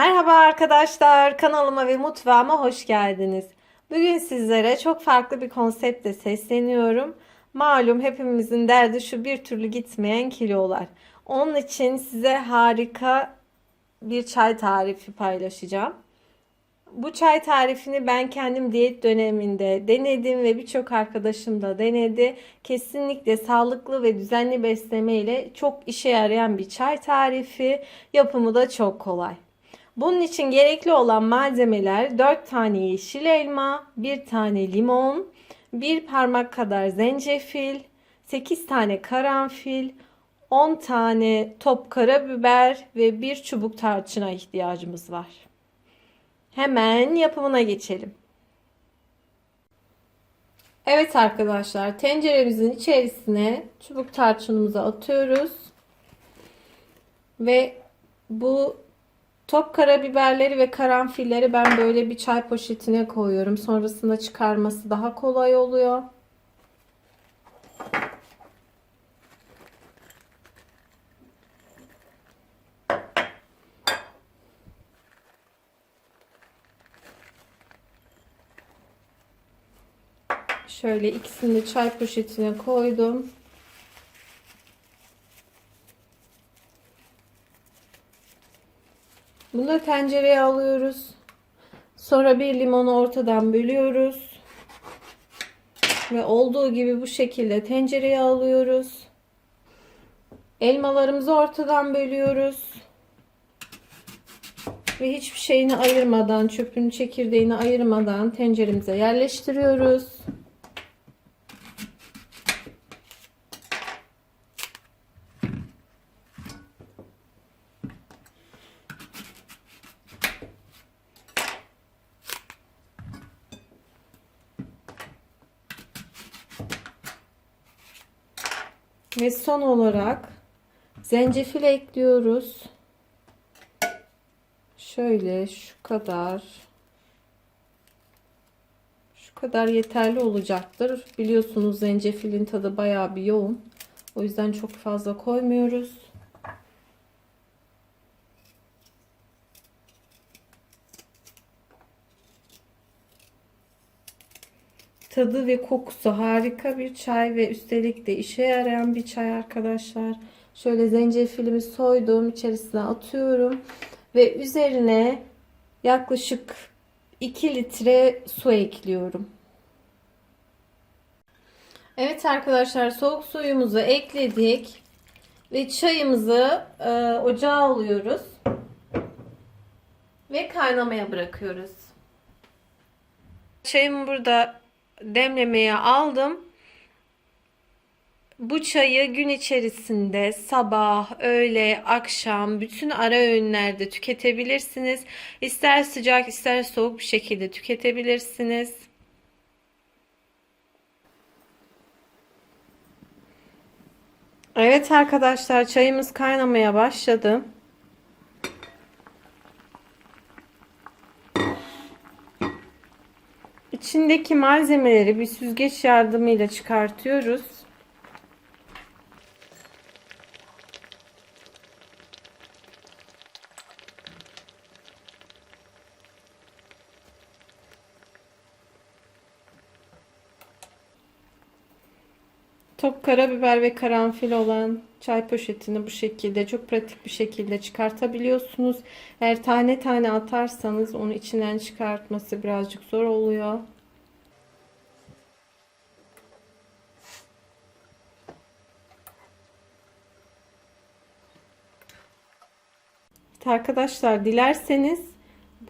Merhaba arkadaşlar, kanalıma ve mutfağıma hoş geldiniz. Bugün sizlere çok farklı bir konseptle sesleniyorum. Malum hepimizin derdi şu bir türlü gitmeyen kilolar. Onun için size harika bir çay tarifi paylaşacağım. Bu çay tarifini ben kendim diyet döneminde denedim ve birçok arkadaşım da denedi. Kesinlikle sağlıklı ve düzenli besleme ile çok işe yarayan bir çay tarifi. Yapımı da çok kolay. Bunun için gerekli olan malzemeler 4 tane yeşil elma, 1 tane limon, 1 parmak kadar zencefil, 8 tane karanfil, 10 tane top karabiber ve 1 çubuk tarçına ihtiyacımız var. Hemen yapımına geçelim. Evet arkadaşlar tenceremizin içerisine çubuk tarçınımızı atıyoruz. Ve bu top karabiberleri ve karanfilleri ben böyle bir çay poşetine koyuyorum. Sonrasında çıkarması daha kolay oluyor. Şöyle ikisini de çay poşetine koydum. Bunu da tencereye alıyoruz. Sonra bir limonu ortadan bölüyoruz. Ve olduğu gibi bu şekilde tencereye alıyoruz. Elmalarımızı ortadan bölüyoruz. Ve hiçbir şeyini ayırmadan, çöpün çekirdeğini ayırmadan tenceremize yerleştiriyoruz. Ve son olarak zencefil ekliyoruz. Şöyle şu kadar. Şu kadar yeterli olacaktır. Biliyorsunuz zencefilin tadı bayağı bir yoğun. O yüzden çok fazla koymuyoruz. Tadı ve kokusu harika bir çay ve üstelik de işe yarayan bir çay arkadaşlar. Şöyle zencefilimi soydum, içerisine atıyorum ve üzerine yaklaşık 2 litre su ekliyorum. Evet arkadaşlar soğuk suyumuzu ekledik ve çayımızı e, ocağa alıyoruz ve kaynamaya bırakıyoruz. Çayımı burada demlemeye aldım. Bu çayı gün içerisinde sabah, öğle, akşam bütün ara öğünlerde tüketebilirsiniz. İster sıcak ister soğuk bir şekilde tüketebilirsiniz. Evet arkadaşlar çayımız kaynamaya başladı. İçindeki malzemeleri bir süzgeç yardımıyla çıkartıyoruz. Top karabiber ve karanfil olan çay poşetini bu şekilde çok pratik bir şekilde çıkartabiliyorsunuz. Eğer tane tane atarsanız onu içinden çıkartması birazcık zor oluyor. Arkadaşlar dilerseniz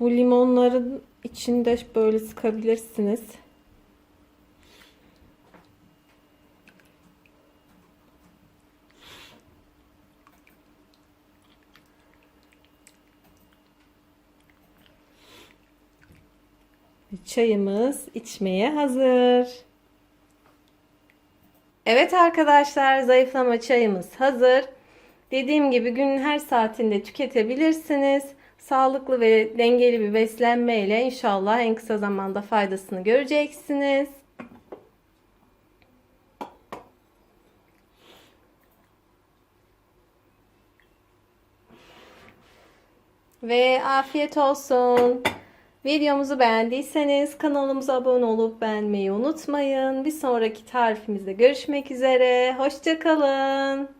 bu limonların içinde böyle sıkabilirsiniz. Çayımız içmeye hazır. Evet arkadaşlar zayıflama çayımız hazır. Dediğim gibi günün her saatinde tüketebilirsiniz. Sağlıklı ve dengeli bir beslenme ile inşallah en kısa zamanda faydasını göreceksiniz. Ve afiyet olsun. Videomuzu beğendiyseniz kanalımıza abone olup beğenmeyi unutmayın. Bir sonraki tarifimizde görüşmek üzere. Hoşçakalın.